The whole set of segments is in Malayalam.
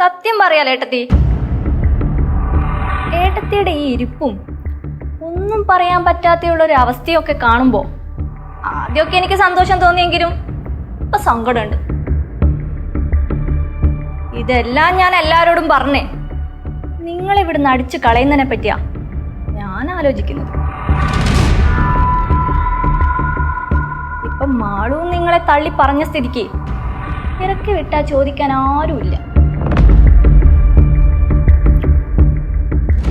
സത്യം പറയാലോ ഏട്ടത്തി. ഏട്ടത്തിയുടെ ഈ ഇരിപ്പും ഒന്നും പറയാൻ പറ്റാത്തയുള്ള ഒരു അവസ്ഥയൊക്കെ കാണുമ്പോ ആദ്യമൊക്കെ എനിക്ക് സന്തോഷം തോന്നിയെങ്കിലും ഇപ്പൊ സങ്കടമുണ്ട്. ഇതെല്ലാം ഞാൻ എല്ലാവരോടും പറഞ്ഞേ. നിങ്ങൾ ഇവിടുന്ന് അടിച്ചു കളയുന്നതിനെ പറ്റിയാ ഞാൻ ആലോചിക്കുന്നത്. ഇപ്പൊ മാളൂ നിങ്ങളെ തള്ളി പറഞ്ഞ സ്ഥിതിക്ക് ഇറക്കി വിട്ടാ ചോദിക്കാൻ ആരുമില്ല.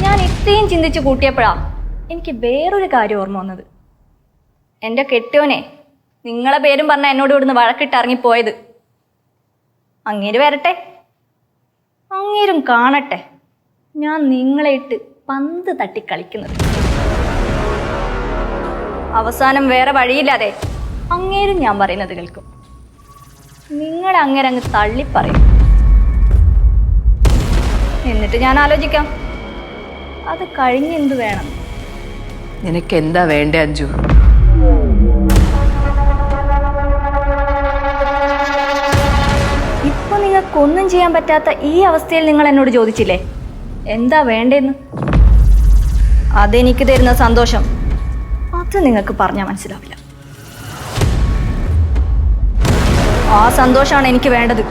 ഞാൻ ഇത്രയും ചിന്തിച്ച് കൂട്ടിയപ്പോഴാ എനിക്ക് വേറൊരു കാര്യം ഓർമ്മ വന്നത്. എന്റെ കെട്ടിയോനെ നിങ്ങളെ പേരും പറഞ്ഞ എന്നോട് ഇവിടുന്ന് വഴക്കിട്ട് ഇറങ്ങിപ്പോയത് അങ്ങേര് വരട്ടെ. അങ്ങേരും കാണട്ടെ. ഞാൻ നിങ്ങളെ ഇട്ട് പന്ത് തട്ടി കളിക്കുന്നത്. അവസാനം വേറെ വഴിയില്ലാതെ അങ്ങേരും ഞാൻ പറയുന്നത് കേൾക്കും. നിങ്ങൾ അങ്ങേരങ്ങ് തള്ളിപ്പറയും. തള്ളി പറയും എന്നിട്ട് ഞാൻ ആലോചിക്കാം. അത് കഴിഞ്ഞ് എന്ത് വേണം? നിനക്ക് എന്താ വേണ്ടേ അഞ്ജു? ഇപ്പൊ നിങ്ങൾക്കൊന്നും ചെയ്യാൻ പറ്റാത്ത ഈ അവസ്ഥയിൽ നിങ്ങൾ എന്നോട് ചോദിച്ചില്ലേ? എന്താ വേണ്ടേന്ന്? അതെനിക്ക് തരുന്ന സന്തോഷം. അത് നിങ്ങൾക്ക് പറഞ്ഞാൽ മനസ്സിലാവില്ല. ആ സന്തോഷമാണ് എനിക്ക് വേണ്ടത്.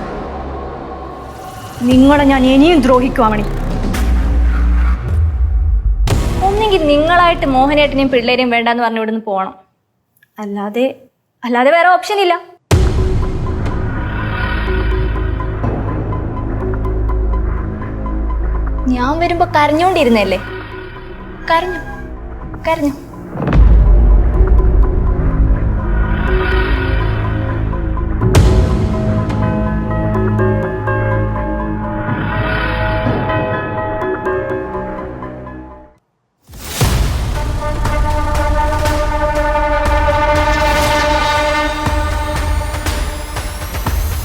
നിങ്ങളെ ഞാൻ ഇനിയും ദ്രോഹിക്കുവാമണി ഒന്നെങ്കിൽ നിങ്ങളായിട്ട് മോഹനേട്ടനെയും പിള്ളേരെയും വേണ്ടെന്ന് പറഞ്ഞു ഇവിടുന്ന് പോകണം അല്ലാതെ അല്ലാതെ വേറെ ഓപ്ഷൻ ഇല്ല. ഞാൻ വരുമ്പോ കരഞ്ഞോണ്ടിരുന്നല്ലേ കരഞ്ഞു കരഞ്ഞു.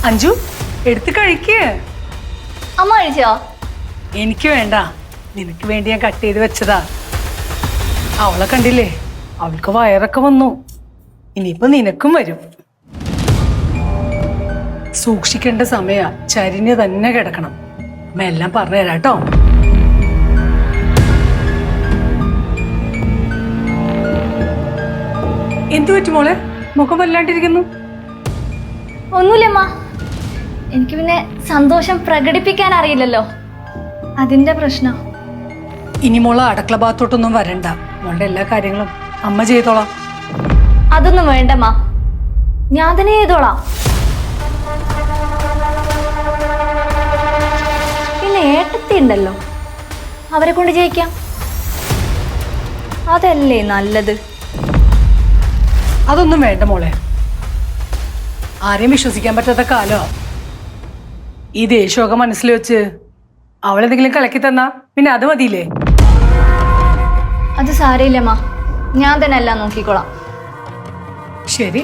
അഞ്ജു എടുത്ത് കഴിക്ക് അമ്മ കഴിച്ചോ? എനിക്ക് വേണ്ട. നിനക്ക് വേണ്ടി ഞാൻ കട്ട് ചെയ്ത് വെച്ചതാ. അവളെ കണ്ടില്ലേ? അവൾക്ക് വയറൊക്കെ വന്നു. ഇനിയിപ്പോ നിനക്കും വരും. സൂക്ഷിക്കേണ്ട സമയ. ചരിഞ്ഞ് തന്നെ കിടക്കണം. അമ്മ എല്ലാം പറഞ്ഞുതരാം കേട്ടോ. എന്തു പറ്റും മോളെ? മുഖം വല്ലാണ്ടിരിക്കുന്നു. ഒന്നുമില്ലമ്മ. എനിക്ക് പിന്നെ സന്തോഷം പ്രകടിപ്പിക്കാൻ അറിയില്ലല്ലോ. അതിന്റെ പ്രശ്നം. ഇനി മോൾ അടക്കള ഭാഗത്തോട്ടൊന്നും വരണ്ട. മോളുടെ എല്ലാ കാര്യങ്ങളും അമ്മ ചെയ്തോളാം. അതൊന്നും വേണ്ടമ്മ ഞാൻ തന്നെ ചെയ്തോളാം. പിന്നെ ഏട്ടത്തി ഉണ്ടല്ലോ. അവരെ കൊണ്ട് ജയിക്കാം. അതല്ലേ നല്ലത്. അതൊന്നും വേണ്ട മോളെ. ആരെയും വിശ്വസിക്കാൻ പറ്റാത്ത കാലോ. ഈ ദേഷ്യമൊക്കെ മനസ്സിൽ വെച്ച് അവളെന്തെങ്കിലും കലക്കി തന്നാ പിന്നെ അത് മതിയില്ലേ? അത് സാരയില്ലമ്മ ഞാൻ തന്നെ എല്ലാം നോക്കിക്കോളാം. ശരി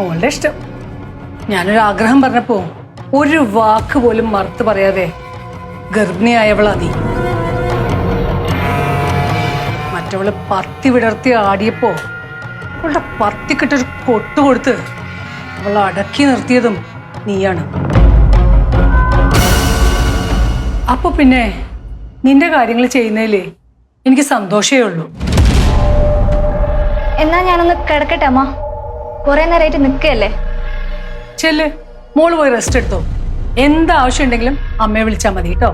അവളുടെ ഇഷ്ടം. ഞാനൊരു ആഗ്രഹം പറഞ്ഞപ്പോ ഒരു വാക്ക് പോലും മറുത്ത് പറയാതെ ഗർഭിണിയായവളാ നീ. മറ്റവൾ പത്തി വിടർത്തി ആടിയപ്പോ അവളുടെ പത്തിക്കിട്ടൊരു കൊട്ടുകൊടുത്ത് അവൾ അടക്കി നിർത്തിയതും നീയാണ്. അപ്പൊ പിന്നെ നിന്റെ കാര്യങ്ങൾ ചെയ്യുന്നതിലേ എനിക്ക് സന്തോഷമേ ഉള്ളൂ. എന്നാ ഞാനൊന്ന് കിടക്കട്ടെ അമ്മ. കുറെ നേരമായിട്ട് നിൽക്കല്ലേ ചെല്ല് മോൾ പോയി റെസ്റ്റ് എടുത്തോ. എന്താവശ്യം ഉണ്ടെങ്കിലും അമ്മയെ വിളിച്ചാൽ മതി കേട്ടോ.